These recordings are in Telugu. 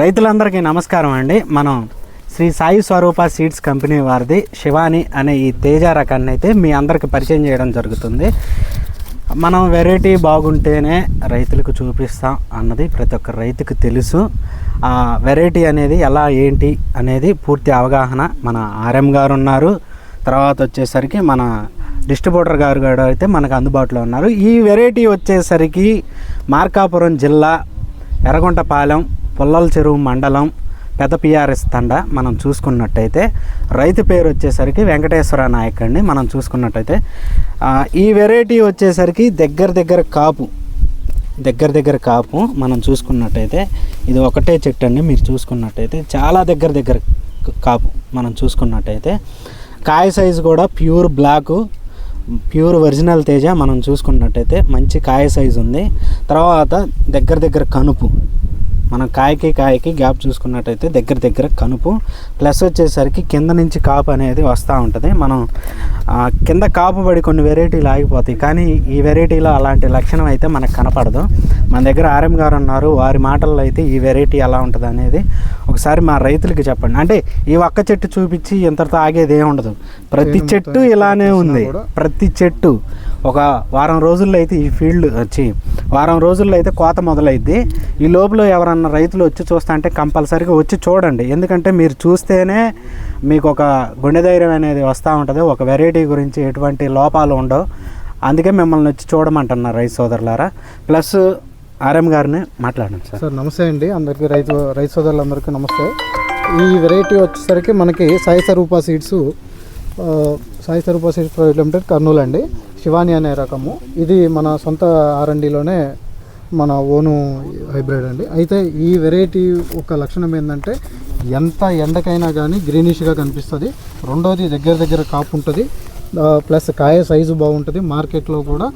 రైతులందరికీ నమస్కారం అండి. మనం శ్రీ సాయి స్వరూప సీడ్స్ కంపెనీ వారిది శివాని అనే ఈ తేజ రకాన్ని అయితే మీ అందరికి పరిచయం చేయడం జరుగుతుంది. మనం వెరైటీ బాగుంటేనే రైతులకు చూపిస్తాం అన్నది ప్రతి ఒక్క రైతుకు తెలుసు. ఆ వెరైటీ అనేది ఎలా ఏంటి అనేది పూర్తి అవగాహన మన ఆర్ఎం గారు ఉన్నారు. తర్వాత వచ్చేసరికి మన డిస్ట్రిబ్యూటర్ గారు కూడా అయితే మనకు అందుబాటులో ఉన్నారు. ఈ వెరైటీ వచ్చేసరికి మార్కాపురం జిల్లా ఎర్రగుంటపాలెం పుల్లల చెరువు మండలం పెద్ద పిఆర్ఎస్ తండ మనం చూసుకున్నట్టయితే రైతు పేరు వచ్చేసరికి వెంకటేశ్వర నాయక్ అండి మనం చూసుకున్నట్టయితే ఈ వెరైటీ వచ్చేసరికి దగ్గర దగ్గర కాపు దగ్గర దగ్గర కాపు మనం చూసుకున్నట్టయితే ఇది ఒకటే చెట్టు అండి మీరు చూసుకున్నట్టయితే చాలా దగ్గర దగ్గర కాపు మనం చూసుకున్నట్టయితే కాయ సైజు కూడా pure black pure original Teja మనం చూసుకున్నట్టయితే మంచి కాయ సైజు ఉంది. తర్వాత దగ్గర దగ్గర కనుపు మనం కాయకి కాయకి గ్యాప్ చూసుకున్నట్టయితే దగ్గర దగ్గర కనుపు. ప్లస్ వచ్చేసరికి కింద నుంచి కాపు అనేది వస్తూ ఉంటుంది. మనం కింద కాపు పడి కొన్ని వెరైటీలు ఆగిపోతాయి. కానీ ఈ వెరైటీలో అలాంటి లక్షణం అయితే మనకు కనపడదు. మన దగ్గర ఆర్ఎం గారు ఉన్నారు. వారి మాటల్లో అయితే ఈ వెరైటీ ఎలా ఉంటుంది అనేది ఒకసారి మా రైతులకి చెప్పండి. అంటే ఈ ఒక్క చెట్టు చూపించి ఇంతటితో ఆగేది ఏమి ఉండదు. ప్రతి చెట్టు ఇలానే ఉంది. ప్రతి చెట్టు. ఒక వారం రోజుల్లో అయితే ఈ ఫీల్డ్ వచ్చి వారం రోజుల్లో అయితే కోత మొదలైద్ది. ఈ లోపల ఎవరన్నా రైతులు వచ్చి చూస్తా అంటే కంపల్సరీగా వచ్చి చూడండి. ఎందుకంటే మీరు చూస్తేనే మీకు ఒక గుండె ధైర్యం అనేది వస్తూ ఉంటుంది. ఒక వెరైటీ గురించి ఎటువంటి లోపాలు ఉండవు. అందుకే మిమ్మల్ని వచ్చి చూడమంటున్నారు రైతు సోదరులారా. ప్లస్ ఆర్ఎం గారిని మాట్లాడండి సార్. సార్ నమస్తే అండి. అందరికీ రైతు రైతు సోదరులందరికీ నమస్తే. ఈ వెరైటీ వచ్చేసరికి మనకి Sai Sarupa seeds Sai Sarupa seeds private limited Kurnool అండి. శివాని అనే రకము. ఇది మన సొంత ఆర్ఎండిలోనే మన ఓను హైబ్రిడ్ అండి. అయితే ఈ వెరైటీ ఒక లక్షణం ఏంటంటే ఎంత ఎండకైనా కానీ గ్రీనిష్గా కనిపిస్తుంది. రెండోది దగ్గర దగ్గర కాపు ఉంటుంది. ప్లస్ కాయ సైజు బాగుంటుంది. మార్కెట్లో కూడా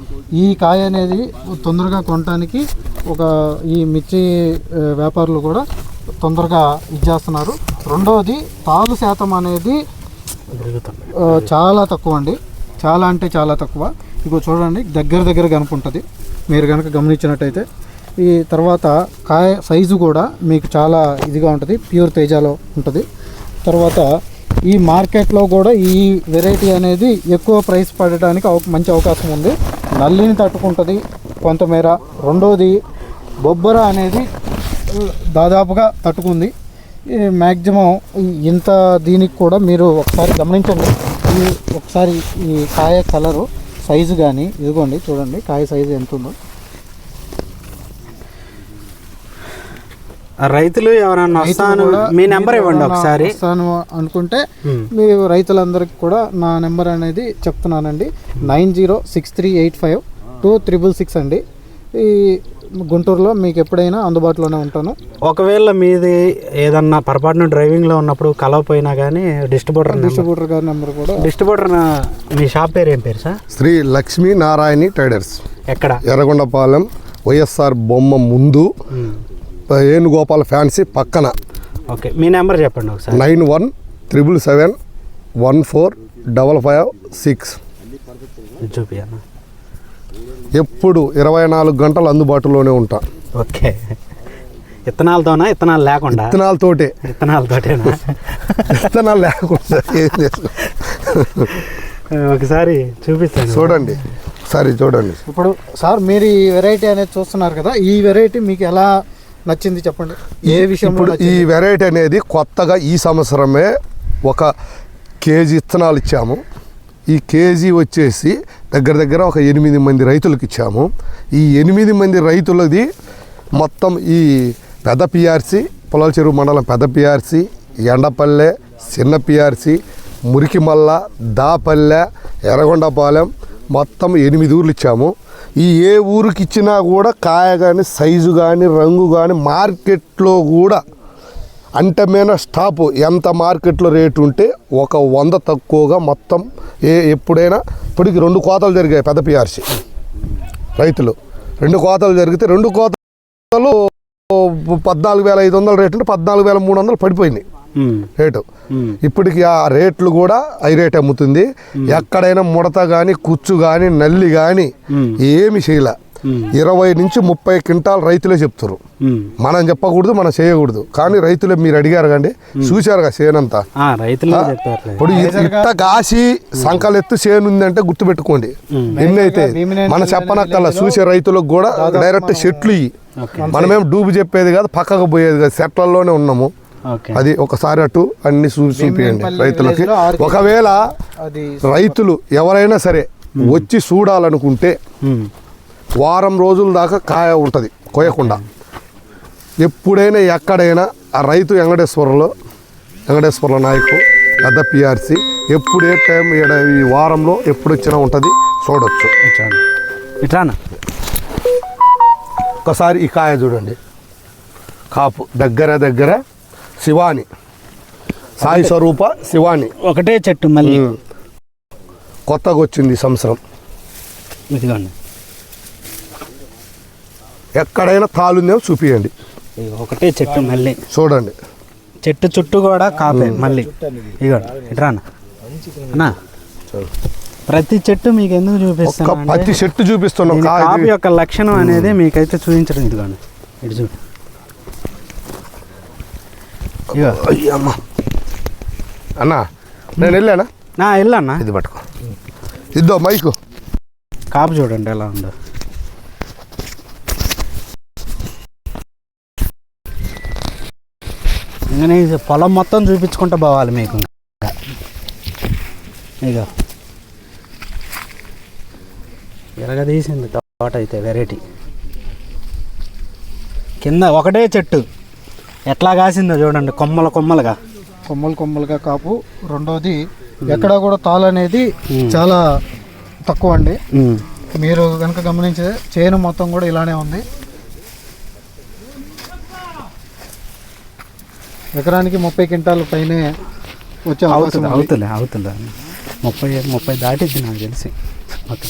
ఈ కాయ అనేది తొందరగా కొనడానికి ఒక ఈ మిర్చి వ్యాపారులు కూడా తొందరగా ఇచ్చేస్తున్నారు. రెండవది తాలు శాతం అనేది చాలా తక్కువ అండి. చాలా అంటే చాలా తక్కువ. ఇంకో చూడండి దగ్గర దగ్గర కనుకుంటుంది. మీరు కనుక గమనించినట్టయితే ఈ తర్వాత కాయ సైజు కూడా మీకు చాలా ఇదిగా ఉంటుంది. ప్యూర్ తేజాలో ఉంటుంది. తర్వాత ఈ మార్కెట్లో కూడా ఈ వెరైటీ అనేది ఎక్కువ ప్రైస్ పడడానికి మంచి అవకాశం ఉంది. నల్లిని తట్టుకుంటుంది కొంతమేర. రెండోది బొబ్బర అనేది దాదాపుగా తట్టుకుంది. మ్యాక్సిమం ఇంత దీనికి కూడా మీరు ఒకసారి గమనించండి. ఈ ఒకసారి ఈ కాయ కలరు సైజు కానీ ఇదిగోండి చూడండి కాయ సైజు ఎంత ఉందో రైతులు ఎవరన్నా వస్తాను మీ నెంబర్ ఇవ్వండి ఒకసారి. వస్తాను అనుకుంటే. మీ రైతులందరికీ కూడా నా నెంబర్ అనేది చెప్తున్నానండి. Nine zero six three eight five two triple six అండి. ఈ గుంటూరులో మీకు ఎప్పుడైనా అందుబాటులోనే ఉంటాను. ఒకవేళ మీది ఏదన్నా పొరపాటున డ్రైవింగ్లో ఉన్నప్పుడు కలవపోయినా కానీ డిస్ట్రిబ్యూటర్ డిస్ట్రిబ్యూటర్ గారి నెంబర్ కూడా. డిస్ట్రిబ్యూటర్ మీ షాప్ పేరు ఏం పేరు సార్? శ్రీ లక్ష్మీ నారాయణి ట్రేడర్స్. ఎక్కడ? ఎర్రగొండపాలెం వైఎస్ఆర్ బొమ్మ ముందు. ఏనుగోపాల ఫ్యాన్సీ పక్కన. ఓకే మీ నెంబర్ చెప్పండి ఒకసారి. Nine one triple seven one four double five six. చూపియన్నా ఎప్పుడు ఇరవై నాలుగు గంటలు అందుబాటులోనే ఉంటా. ఓకే. ఇత్తనాలతోనా ఇత్తనాలు లేకుండా? విత్తనాలతోటే ఇత్తనాలతోటేనా? విత్తనాలు లేకుండా ఏం చేసుకో ఒకసారి చూపించండి చూడండి. సరే చూడండి. ఇప్పుడు సార్ మీరు ఈ వెరైటీ అనేది చూస్తున్నారు కదా ఈ వెరైటీ మీకు ఎలా నచ్చింది చెప్పండి. ఏ విషయంలో ఇప్పుడు ఈ? వెరైటీ అనేది కొత్తగా ఈ సంవత్సరమే ఒక కేజీ విత్తనాలు ఇచ్చాము. ఈ కేజీ వచ్చేసి దగ్గర దగ్గర ఒక ఎనిమిది మంది రైతులకు ఇచ్చాము. ఈ ఎనిమిది మంది రైతులది మొత్తం ఈ పెద్ద పిఆర్సి పొలాల చెరువు మండలం పెద్ద పిఆర్సి ఎండపల్లె చిన్న పిఆర్సి మురికిమల్ల దాపల్లె ఎర్రగొండపాలెం మొత్తం ఎనిమిది ఊర్లు ఇచ్చాము. ఈ ఏ ఊరికి ఇచ్చినా కూడా కాయ కానీ సైజు కానీ రంగు కానీ మార్కెట్లో కూడా అంటమైన స్టాపు. ఎంత మార్కెట్లో రేటు ఉంటే ఒక వంద తక్కువగా మొత్తం ఏ ఎప్పుడైనా ఇప్పటికి రెండు కోతలు జరిగాయి పెద్ద పిఆర్సీ రైతులు. రెండు కోతలు జరిగితే రెండు కోతలు పద్నాలుగు వేల ఐదు వందల రేటు ఉంటే పద్నాలుగు వేల మూడు వందలు పడిపోయింది. రేటు. ఇప్పటికి ఆ రేట్లు కూడా హై రేట్ అమ్ముతుంది. ఎక్కడైనా ముడత కానీ కుచ్చు కానీ నల్లి కానీ. ఏమి చేయలే. ఇరవై నుంచి ముప్పై క్వింటాల్ రైతులే చెప్తారు. మనం చెప్పకూడదు మనం చేయకూడదు. కానీ రైతులే మీరు అడిగారు కండి చూశారుగా చేనంతా? ఆ, రైతులే చెప్పారు ఇప్పుడు ఇంత కాసి సంకలెత్తు చేను ఉందంటే గుర్తుపెట్టుకోండి ఎన్ని అయితే మన చెప్పనక్కల చూసే రైతులకు కూడా డైరెక్ట్ చెట్లు ఓకే మనమేం డూబు చెప్పేది కాదు పక్కకు పోయేది కాదు సెట్లలోనే ఉన్నాము. ఓకే అది ఒకసారి అటు అన్ని చూ చూపియండి భీమేపల్లి రైతులకి. ఒకవేళ అది రైతులు ఎవరైనా సరే వచ్చి చూడాలనుకుంటే ఉమ్, వారం రోజుల దాకా కాయ ఉంటుంది కోయకుండా ఎప్పుడైనా ఎక్కడైనా ఆ రైతు వెంకటేశ్వరంలో వెంకటేశ్వర నాయకు పెద్ద పిఆర్సి ఎప్పుడు ఏ టైం ఈ వారంలో ఎప్పుడు వచ్చినా ఉంటుంది చూడొచ్చు. ఇట్రాను ఒకసారి ఈ కాయ చూడండి. కాపు దగ్గర దగ్గర శివాని. సాయి స్వరూప శివాని. ఒకటే చెట్టు మళ్ళీ. కొత్తగా వచ్చింది ఈ సంవత్సరం. ఇదిగోండి. ఎక్కడైనా తాలుందేమో చూపియండి. ఒకటే చెట్టు మళ్ళీ. చూడండి. చెట్టు చుట్టూ కూడా కాపే మళ్ళీ. ఇదిగోండి ఇట్రాను అన్నా. ప్రతి చెట్టు మీకు ఎందుకు చూపిస్తాను పత్తి చెట్టు చూపిస్తున్నాం కాపు యొక్క లక్షణం అనేది మీకైతే చూపించడం ఇదిగోండి. ఇటు అయ్యమ్మ అన్నా నేను వెళ్ళానా? నా వెళ్ళన్నా. ఇది పట్టుకో. ఇద్దో మైకు. కాపు చూడండి ఎలా ఉందో. ఇంకా పొలం మొత్తం చూపించుకుంటూ పోవాలి మీకు. ఇంకా. ఇక ఎరగ తీసింది తోట అయితే వెరైటీ. కింద ఒకటే చెట్టు. ఎట్లా కాసిందో చూడండి కొమ్మల కొమ్మలుగా. కొమ్మలు కొమ్మలుగా కాపు. రెండోది ఎక్కడ కూడా తాలు అనేది. చాలా తక్కువ అండి. మీరు కనుక గమనించే చేను మొత్తం కూడా ఇలానే ఉంది. ఎకరానికి ముప్పై క్వింటాల పైనే వచ్చే అవుతుంది. అవుతుంది అవుతుంది. ముప్పై ముప్పై దాటిద్ది నాకు తెలిసి. ఓకే.